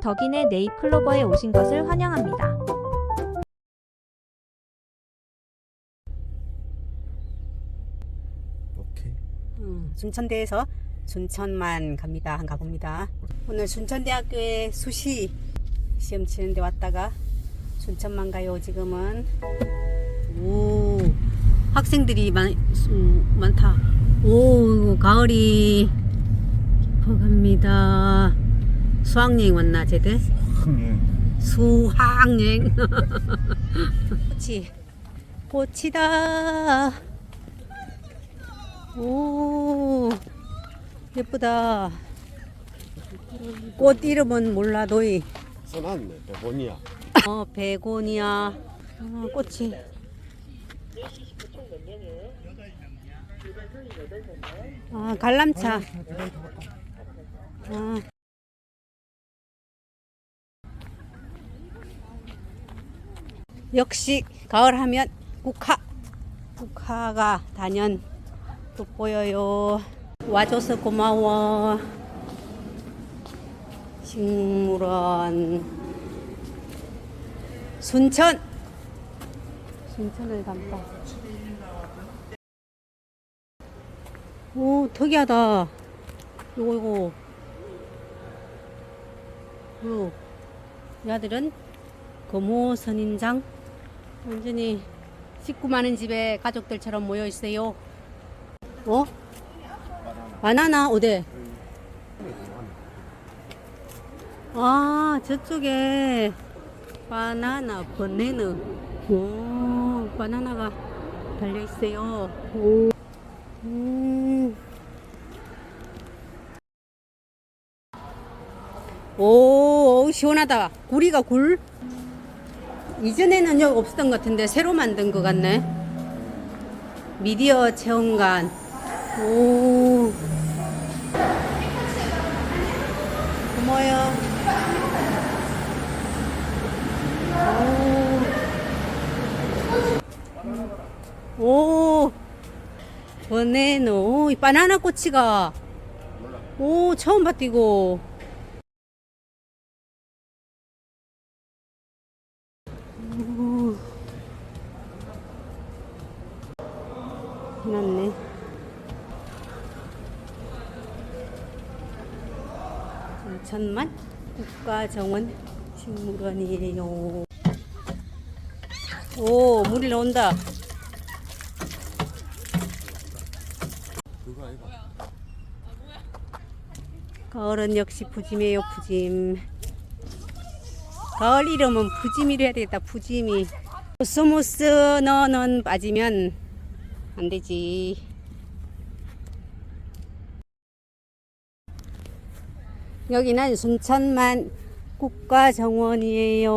덕인의 네잎클로버에 오신 것을 환영합니다. 오케이. 음, 순천대에서 순천만 갑니다. 한 가봅니다. 오늘 순천대학교에 수시 시험 치는데 왔다가 순천만 가요. 지금은 오 학생들이 많, 음, 많다. 오 가을이 깊어갑니다. 수학여행 왔나 쟤들? 수학여행. 꽃이 꽃이다. 오 예쁘다 꽃 이름은 몰라도 이 써놨네. 베고니아. 어 베고니아 어, 꽃이 아 관람차 아. 역시 가을 하면 국화 국화가 단연 돋보여요. 와줘서 고마워. 식물원. 순천. 순천을 간다. 오 특이하다. 요거 요거. 요. 이 아들은 고모 선인장 완전히 식구 많은 집에 가족들처럼 모여 있어요 어? 바나나 어디? 아 저쪽에 바나나 버네너 오 바나나가 달려 있어요 오. 음. 오 시원하다 구리가 굴 이전에는 여기 없었던 것 같은데 새로 만든 것 같네. 미디어 체험관. 오. 고마워요. 오, 오. 버네노 이 바나나 꼬치가. 오 처음 이거 오. 해놨네 천만 국가정원 식물원이에요. 오 물이 나온다. 그거 아이가. 가을은 역시 푸짐해요 푸짐. 가을 이름은 푸짐이라 해야 되겠다 푸짐이. 코스모스 너는 빠지면 안 되지 여기는 순천만 국가정원이에요.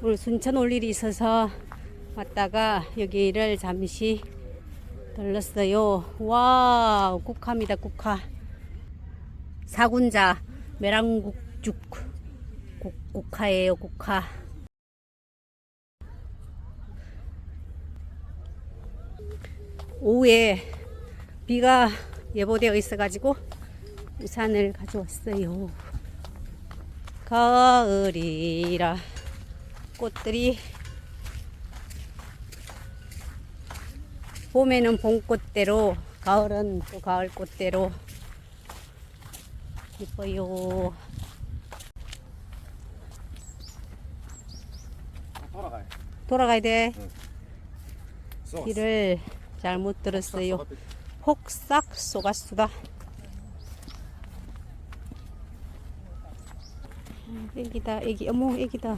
오늘 순천 올 일이 있어서 왔다가 여기를 잠시 들렀어요. 와 국화입니다 국화. 사군자 메랑국죽. 국, 국화예요 국화. 오후에 비가 예보되어 있어 가지고 우산을 가져왔어요 가을이라 꽃들이 봄에는 봄꽃대로 가을은 또 가을꽃대로 이뻐요. 돌아가요. 돌아가야 돼. 쏘았어. 길을 잘못 들었어요. 폭삭 쏘갔수다. 애기다, 애기. 어머, 애기다.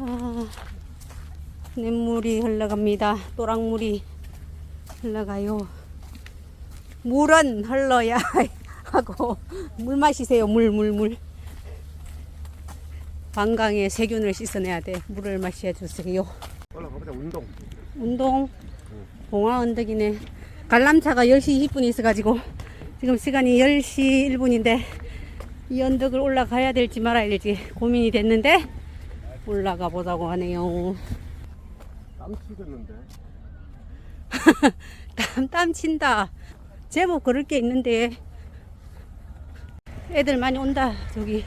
아, 냇물이 흘러갑니다. 또랑물이 흘러가요. 물은 흘러야 하고 물 마시세요. 물, 물, 물. 방광에 세균을 씻어내야 돼. 물을 마셔 주세요. 올라가보자 운동. 운동 봉화 언덕이네. 관람차가 10시 20분에 있어가지고 지금 시간이 10시 1분인데 이 언덕을 올라가야 될지 말아야 될지 고민이 됐는데 올라가 보자고 하네요. 땀 치겠는데. 땀, 땀 친다. 제법 걸을 게 있는데 애들 많이 온다 저기.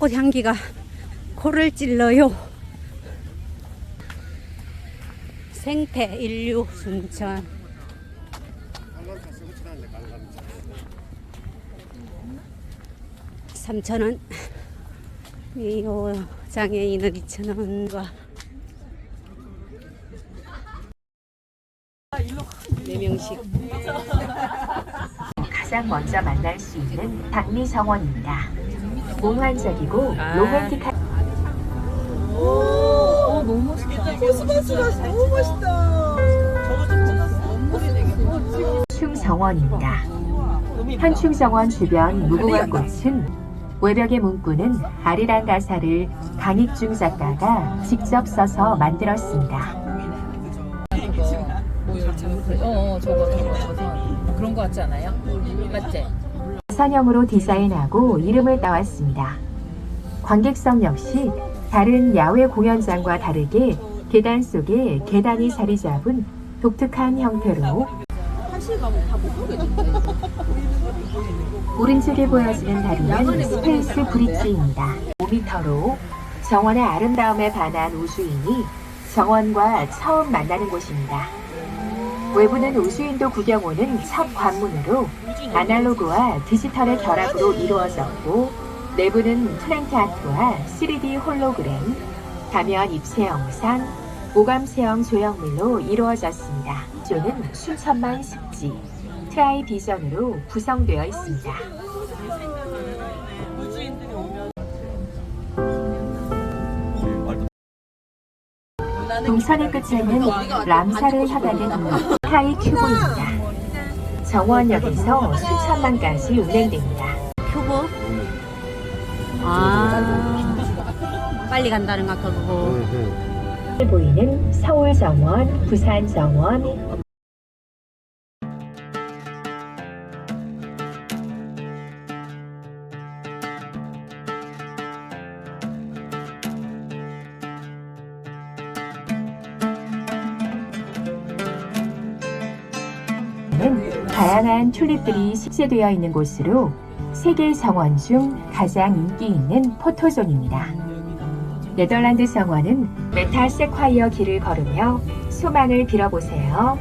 국화꽃 향기가 코를 찔러요. 생태 인류 순천. 관람차 쓰고 지나는데 관람차. 3,000원. 이 장애인은 2,000원과 네 명씩 가장 먼저 만날 수 있는 박미성원입니다. 몽환적이고 아. 로맨틱한 충정원입니다. 현충정원 주변 무궁화 꽃은 외벽의 문구는 아리랑 가사를 강익중 작가가 직접 써서 만들었습니다. 어, 어 저거 저거 저거 그런 거 같지 않아요? 맞지? 선형으로 디자인하고 이름을 따왔습니다. 관객석 역시 다른 야외 공연장과 다르게 계단 속에 계단이 자리 잡은 독특한 형태로 오른쪽에 보여지는 다리는 스페이스 브릿지입니다. 5m로 정원의 아름다움에 반한 우주인이 정원과 처음 만나는 곳입니다. 외부는 우주인도 구경 오는 첫 관문으로 아날로그와 디지털의 결합으로 이루어졌고 내부는 프랭크 아트와 3D 홀로그램, 가면 입체 영상, 오감 체형 조형물로 이루어졌습니다. 조는 순천만 습지, 트라이 비전으로 구성되어 있습니다. 동선의 끝에는 람사를 향하는 하이 큐브입니다. 정원역에서 순천만까지 운행됩니다. 큐브. 아 빨리 간다는 거 아까 그거. 보이는 서울 정원, 부산 정원, 다양한 튤립들이 식재되어 있는 곳으로 세계 정원 중 가장 인기 있는 포토존입니다. 네덜란드 정원은 메타 세콰이어 길을 걸으며 소망을 빌어보세요.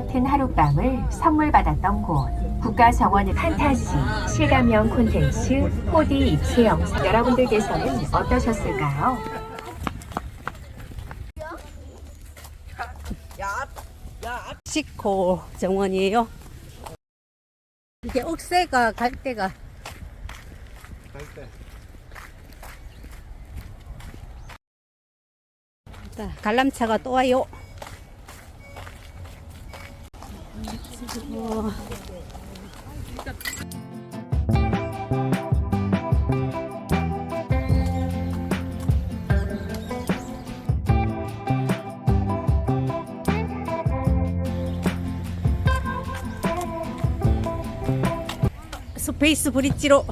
같은 하룻밤을 선물 받았던 곳. 국가정원의 판타지, 실감형 콘텐츠, 4D 입체 영상. 여러분들께서는 어떠셨을까요? 시코 정원이에요. 이게 억새가 갈 때가 갈 때. 자, 관람차가 또 와요. 어, 스페이스 브릿지로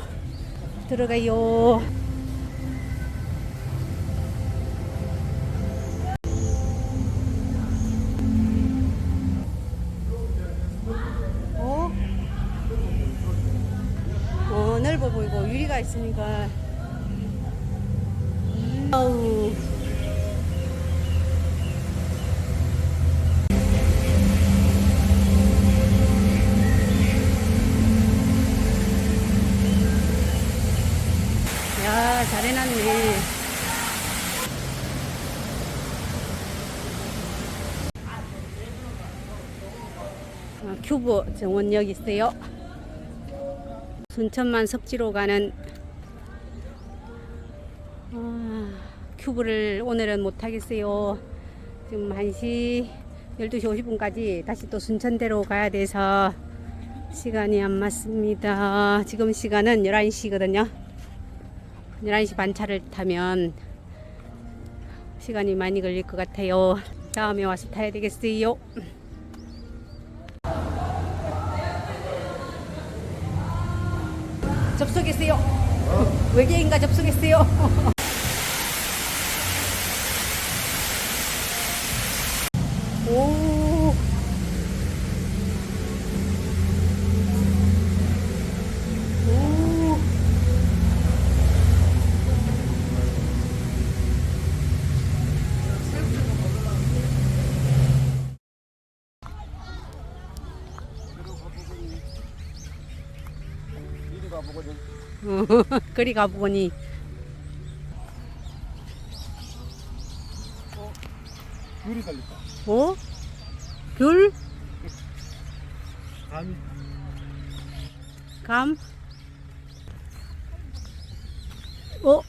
들어가요. 어? 유리가 있으니까 아우. 야, 잘 해놨네. 아, 큐브 정원역 있어요. 순천만 섭지로 가는 아, 큐브를 오늘은 못 하겠어요. 지금 1시 12시 50분까지 다시 또 순천대로 가야 돼서 시간이 안 맞습니다. 지금 시간은 11시거든요. 11시 반 차를 타면 시간이 많이 걸릴 것 같아요. 다음에 와서 타야 되겠어요. 접속했어요. 외계인과 접속했어요. 오. 오. 이리 가보거든. 그리 가보니 귤이 달렸다. 어? 귤? 감이 감? 어?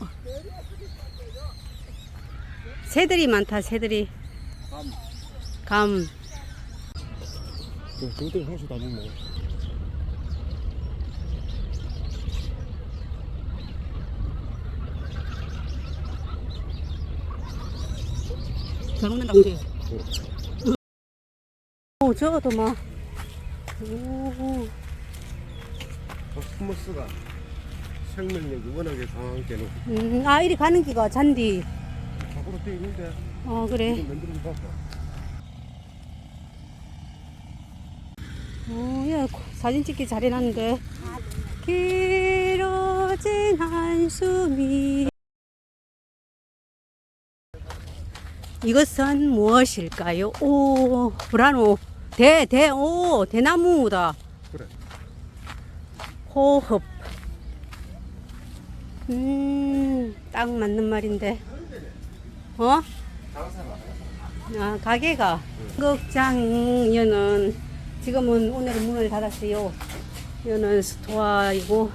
새들이 많다 새들이 감. 감 저들 향수 다 먹네. 잘 먹는다 그지? 오 저것도 막 오, 코스모스가 생명력이 워낙에 강한 게는 음, 아 이리 가는 기가 잔디. 밖으로 뛰어 있는데. 어 그래. 만들어 봐봐. 어, 야, 사진 찍기 잘 해놨는데. 길어진 한숨이 이것은 무엇일까요? 오 브라노 대, 대, 오 대나무다. 그래. 호흡. 음 딱 맞는 말인데. 어? 아 가게가. 극장 여는. 지금은 오늘은 문을 닫았어요. 여는 스토어이고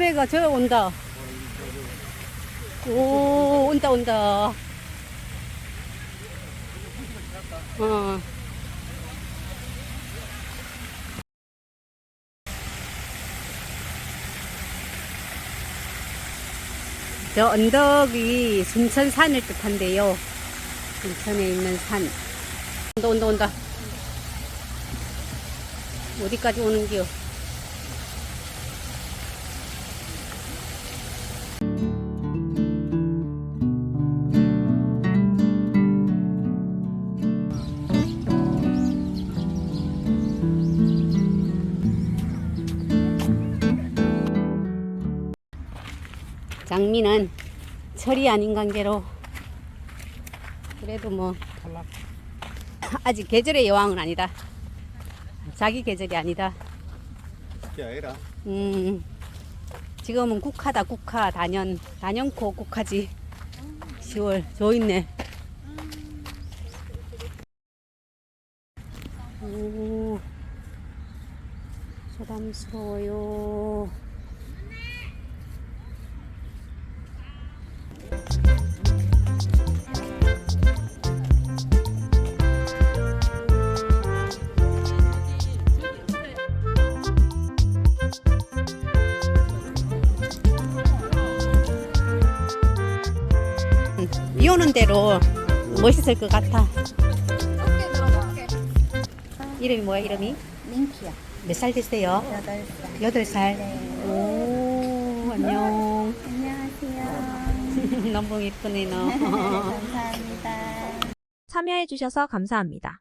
배가 저 온다 오 온다 온다 어 저 언덕이 순천산을 뜻한데요. 순천에 있는 산. 온다, 온다, 온다. 어디까지 오는겨? 장미는 철이 아닌 관계로 그래도 뭐. 아직 계절의 여왕은 아니다. 자기 계절이 아니다. 그게 아니라 음, 지금은 국화다 국화 단연 단연코 국화지. 10월 저 있네. 오, 소담스러워요. 비 오는 대로 멋있을 것 같아. 이름이 뭐야, 이름이? 링키야. 몇살 됐어요? 여덟 살. 여덟 살. 네. 오, 안녕. 안녕하세요. 너무 예쁘네, 너. 감사합니다. 참여해주셔서 감사합니다.